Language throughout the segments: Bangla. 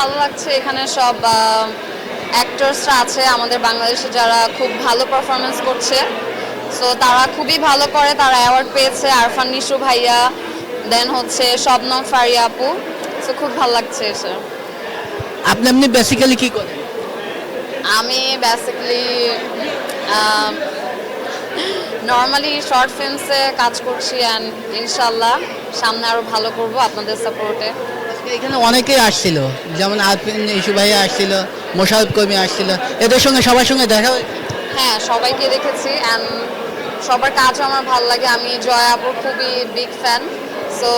ভালো লাগছে এখানে সব অ্যাক্টরসরা আছে আমাদের বাংলাদেশে যারা খুব ভালো পারফরমেন্স করছে। সো তারা খুবই ভালো করে তারা অ্যাওয়ার্ড পেয়েছে। আরফান নিশু ভাইয়া দেন হচ্ছে শবনম ফারিয়া আপু। সো খুব ভালো লাগছে এসে। আপনি আপনি বেসিক্যালি কি করেন? আমি বেসিক্যালি নর্মালি শর্ট ফিল্মসে কাজ করছি অ্যান্ড ইনশাল্লাহ সামনে আরও ভালো করব আপনাদের সাপোর্টে এখানে অনেকেই আসছিল। যেমন আরফিন ইসু ভাইয়া আসছিল মোশারফ কর্মী আসছিল। এদের সঙ্গে সবার সঙ্গে দেখা? হ্যাঁ সবাইকে দেখেছি অ্যান্ড সবার কাজও আমার ভালো লাগে। আমি জয় আপুর খুবই বিগ ফ্যান সো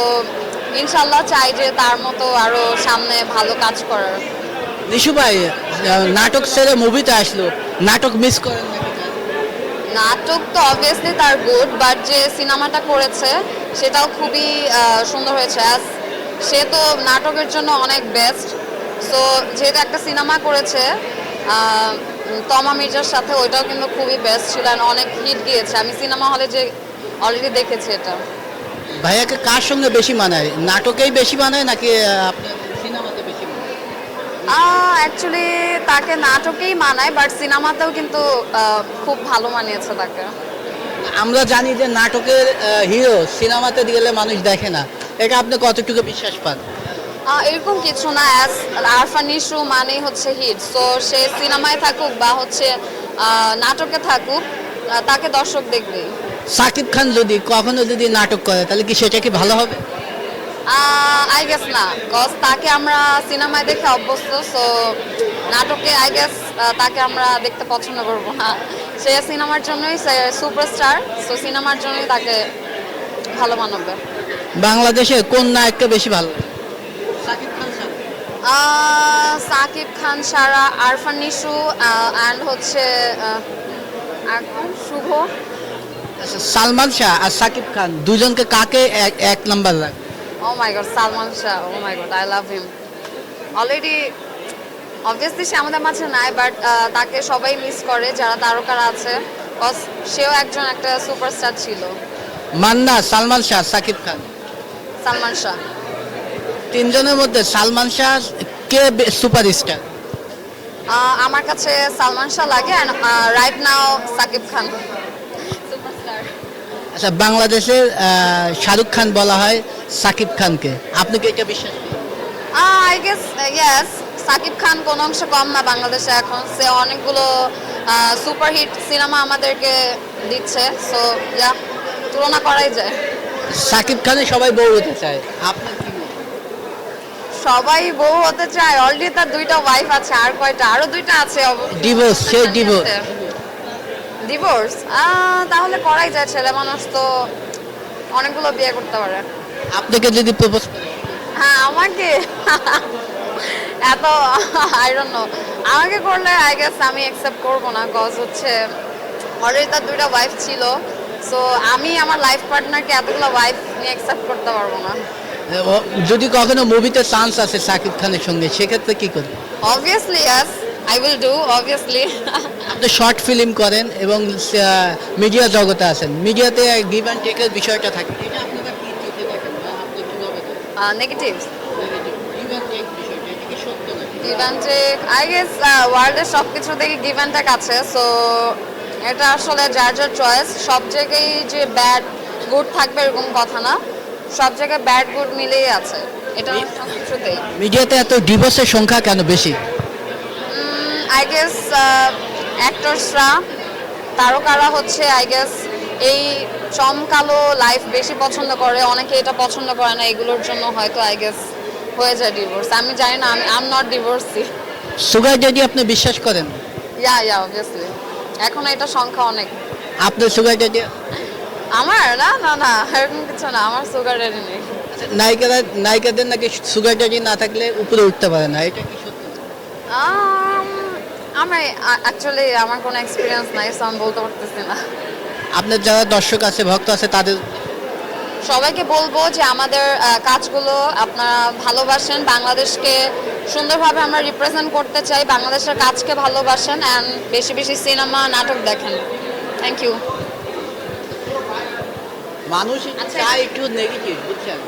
ইনশাল্লাহ চাই যে তার মতো আরও সামনে ভালো কাজ করার। নিশু ভাই নাটক ছেড়ে মুভিতে আসলো। নাটক মিস করেন নাটক তো অবভিয়াসলি তার গুড বাট যে সিনেমাটা করেছে সেটাও খুবই সুন্দর হয়েছে। অ্যাজ সে তো নাটকের জন্য অনেক বেস্ট সো যেহেতু একটা সিনেমা করেছে তমা মির্জার সাথে ওইটাও কিন্তু খুবই বেস্ট ছিল অনেক হিট গিয়েছে। আমি সিনেমা হলে যে অলরেডি দেখেছি এটা। ভাইয়াকে কার সঙ্গে বেশি মানায়? নাটকেই বেশি মানায় নাকি সিনেমাতে বেশি মানায়? অ্যাকচুয়ালি তাকে নাটকেই মানায় বাট সিনেমাতেও কিন্তু খুব ভালো মানিয়েছে তাকে। আমরা জানি যে নাটকের হিরো সিনেমাতে গেলে মানুষ দেখে না। এটা আপনি কতটুকু বিশ্বাস পান? এরকম কিছু না অ্যাজ আরফান ইস্যু মানেই হচ্ছে হিট সো সে সিনেমায় থাকুক বা হচ্ছে নাটকে থাকুক তাকে দর্শক দেখবেই সাকিব খান যদি কখনো যদি নাটক করে তাহলে কি সেটা কি ভালো হবে? আই গেস না কজ তাকে আমরা সিনেমায় দেখে অভ্যস্ত সো নাটকে আই গেস তাকে আমরা দেখতে পছন্দ করব না। সে সিনেমার জন্যই সুপারস্টার সো সিনেমার জন্যই তাকে ভালো মানবে। বাংলাদেশে কোন নায়ককে বেশি ভালো? লাগে? সাকিব খান সারা আরফান নিশু অ্যান্ড হচ্ছে শুভ। আচ্ছা, সালমান শাহ আর সাকিব খান দুজনকে কাকে এক- নাম্বার লাগে? ও my God Salman Shah oh my God I love him already obviously সে আমাদের মাঝে নাই বাট তাকে সবাই মিস করে যারা তারকারা আছে সেও একজন একটা সুপারস্টার ছিল। মান্না সালমান শাহ সাকিব খান। সালমান শাহ। তিনজনের মধ্যে সালমান শাহ কে সুপারস্টার আমার কাছে সালমান শাহ লাগে রাইট নাও সাকিব খান। আচ্ছা বাংলাদেশের শাহরুখ খান বলা হয় সাকিব খানকে। আপনি কি এটা বিশ্বাস I guess yes Shakib Khan কোন অংশে কম না বাংলাদেশে এখন। সে অনেকগুলো সুপারহিট সিনেমা আমাদেরকে দিচ্ছে। সো যা তুলনা করাই যায়। সাকিব খানে সবাই বউ হতে চায়। আপনার কি মত? সবাই বউ হতে চায়। অলরেডি তার দুইটা ওয়াইফ আছে আর কয়টা? আরও দুইটা আছে Divorce, সে divorce। ডিভোর্স তাহলে করাই যায়। ছেলে মানুষ তো অনেকগুলো বিয়ে করতে পারে। আপনাকে যদি প্রপোজ হ্যাঁ আমাকে? এত আই ডোন্ট নো আমাকে করলে আই গেস আমি অ্যাকসেপ্ট করব না কজ হচ্ছে অলরেডি তার দুইটা ওয়াইফ ছিল। সো আমি আমার লাইফ পার্টনারকে এতগুলো ওয়াইফ নিয়ে অ্যাকসেপ্ট করতে পারব না। যদি কখনো মুভিতে চান্স আছে সাকিব খানের সঙ্গে সেক্ষেত্রে কি করবেন obviously yes I will do obviously আপনি শর্ট ফিল্ম করেন এবং মিডিয়া জগতে আছেন মিডিয়াতে গিভ অ্যান্ড টেকের বিষয়টা থাকে। Negative give and take I guess ওয়ার্ল্ডের সব কিছু থেকে গিভ অ্যান্ড টেক আছে। সো এটা আসলে যার যার চয়েস সব জায়গায় যে ব্যাড গুড থাকবে এরকম কথা না। সব জায়গায় ব্যাড গুড মিলেই আছে। এটা সব কিছুতেই। মিডিয়াতে এত ডিভোর্সের সংখ্যা কেন বেশি? আই গেস অ্যাক্টরসরা তারকারা হচ্ছে আই গেস এই চমকালো লাইফ বেশি পছন্দ করে। অনেকে এটা পছন্দ করে না এগুলোর জন্য হয়তো আই গেস হয়ে যায় ডিভোর্স আমি জানি না আমি am not divorcee sugar daddy আপনি বিশ্বাস করেন? ইয়া ইয়া অবভিয়াসলি এখন এটা সংখ্যা অনেক। আপনার সুগার যদি আমার? না না না এরকম কিছু না আমার সুগার রেডি নেই। নায়িকারা নায়িকাদের নাকি সুগার যদি না থাকলে উপরে উঠতে পারে না এটা কি সত্য? আম, আমার অ্যাকচুয়ালি আমার কোনো এক্সপিরিয়েন্স নাই সো আমি বলতে পারতেছি না। আপনার যারা দর্শক আছে ভক্ত আছে তাদের সবাইকে বলব যে আমাদের কাজগুলো আপনারা ভালোবাসেন। বাংলাদেশকে সুন্দরভাবে আমরা রিপ্রেজেন্ট করতে চাই। বাংলাদেশের কাজকে ভালোবাসেন অ্যান্ড বেশি বেশি সিনেমা নাটক দেখেন। থ্যাংক ইউ মানুষ আচ্ছা। চায় একটু নেগেটিভ বুঝছেন?